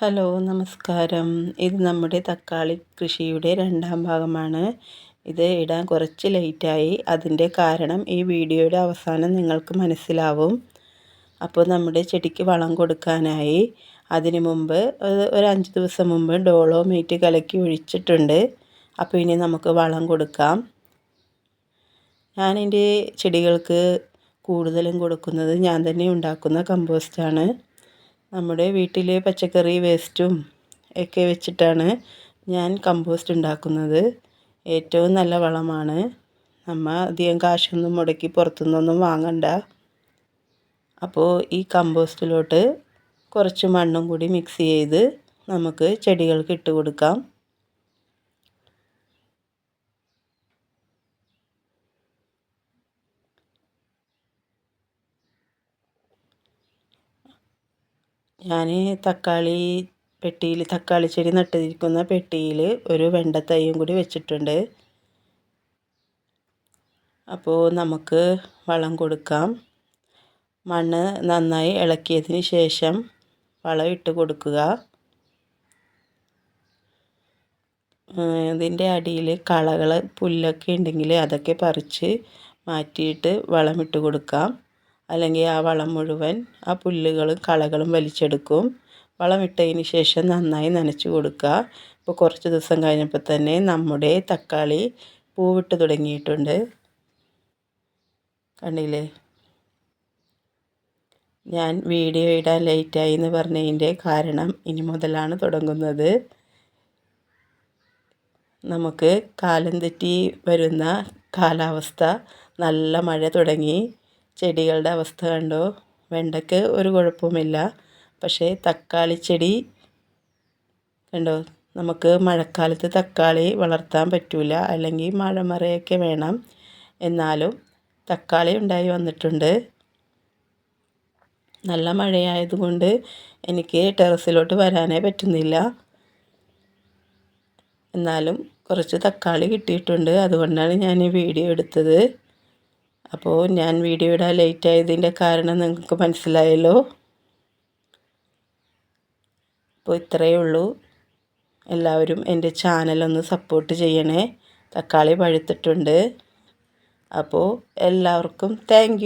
Hello നമസ്കാരം. ഇത് നമ്മുടെ തക്കാളി കൃഷിയുടെ രണ്ടാം ഭാഗമാണ്. ഇത് ഇടാൻ കുറച്ച് ലേറ്റായി. അതിന്റെ കാരണം ഈ വീഡിയോയുടെ അവസാനം നിങ്ങൾക്ക് മനസ്സിലാവും. അപ്പോൾ നമ്മുടെ ചെടിക്ക് വളം കൊടുക്കാനായി അതിനു മുമ്പ് ഒരു അഞ്ച് ദിവസം മുമ്പ് ഡോളോ മീറ്റ് കലക്കി ഒഴിച്ചിട്ടുണ്ട്. അപ്പോൾ ഇനി നമുക്ക് വളം കൊടുക്കാം. ഞാൻ എന്റെ ചെടികൾക്ക് കൂടുതലും കൊടുക്കുന്നത് ഞാൻ തന്നെ ഉണ്ടാക്കുന്ന കമ്പോസ്റ്റാണ്. നമ്മുടെ വീട്ടിലെ പച്ചക്കറി വേസ്റ്റും ഒക്കെ വെച്ചിട്ടാണ് ഞാൻ കമ്പോസ്റ്റ് ഉണ്ടാക്കുന്നത്. ഏറ്റവും നല്ല വളമാണ്. നമ്മൾ അധികം കാശൊന്നും മുടക്കി പുറത്തുനിന്നൊന്നും വാങ്ങണ്ട. അപ്പോൾ ഈ കമ്പോസ്റ്റിലോട്ട് കുറച്ച് മണ്ണും കൂടി മിക്സ് ചെയ്ത് നമുക്ക് ചെടികൾക്ക് ഇട്ട് കൊടുക്കാം. ഞാൻ തക്കാളി പെട്ടിയിൽ തക്കാളി ചെടി നട്ടിരിക്കുന്ന പെട്ടിയിൽ ഒരു വെണ്ടത്തൈയും കൂടി വെച്ചിട്ടുണ്ട്. അപ്പോൾ നമുക്ക് വളം കൊടുക്കാം. മണ്ണ് നന്നായി ഇളക്കിയതിന് ശേഷം വളം ഇട്ട് കൊടുക്കുക. ഇതിന്റെ അടിയിൽ കളകൾ പുല്ലൊക്കെ ഉണ്ടെങ്കിൽ അതൊക്കെ പറിച്ച് മാറ്റിയിട്ട് വളമിട്ട് കൊടുക്കാം. അല്ലെങ്കിൽ ആ വളം മുഴുവൻ ആ പുല്ലുകളും കളകളും വലിച്ചെടുക്കും. വളമിട്ടതിന് ശേഷം നന്നായി നനച്ചു കൊടുക്കുക. ഇപ്പോൾ കുറച്ച് ദിവസം കഴിഞ്ഞപ്പോൾ തന്നെ നമ്മുടെ തക്കാളി പൂവിട്ട് തുടങ്ങിയിട്ടുണ്ട്. കണ്ടില്ലേ? ഞാൻ വീഡിയോ ഇടാൻ ലേറ്റായി എന്ന് പറഞ്ഞതിന്റെ കാരണം ഇനി മുതലാണ് തുടങ്ങുന്നത്. നമുക്ക് കാലം തെറ്റി വരുന്ന കാലാവസ്ഥ നല്ല മഴ തുടങ്ങി. ചെടികളുടെ അവസ്ഥ കണ്ടോ? വെണ്ടയ്ക്ക് ഒരു കുഴപ്പവുമില്ല. പക്ഷേ തക്കാളി ചെടി കണ്ടോ? നമുക്ക് മഴക്കാലത്ത് തക്കാളി വളർത്താൻ പറ്റില്ല അല്ലെങ്കിൽ മഴമറയൊക്കെ വേണം. എന്നാലും തക്കാളി ഉണ്ടായി വന്നിട്ടുണ്ട്. നല്ല മഴയായതുകൊണ്ട് എനിക്ക് ടെറസിലോട്ട് വരാനേ പറ്റുന്നില്ല. എന്നാലും കുറച്ച് തക്കാളി കിട്ടിയിട്ടുണ്ട്. അതുകൊണ്ടാണ് ഞാൻ ഈ വീഡിയോ എടുത്തത്. അപ്പോൾ ഞാൻ വീഡിയോ ഇടാൻ ലേറ്റ് ആയതിന്റെ കാരണം നിങ്ങൾക്ക് മനസ്സിലായല്ലോ. അപ്പോൾ ഇത്രയേ ഉള്ളൂ. എല്ലാവരും എന്റെ ചാനലൊന്ന് സപ്പോർട്ട് ചെയ്യണേ. തക്കാളി പഴുത്തിട്ടുണ്ട്. അപ്പോൾ എല്ലാവർക്കും താങ്ക്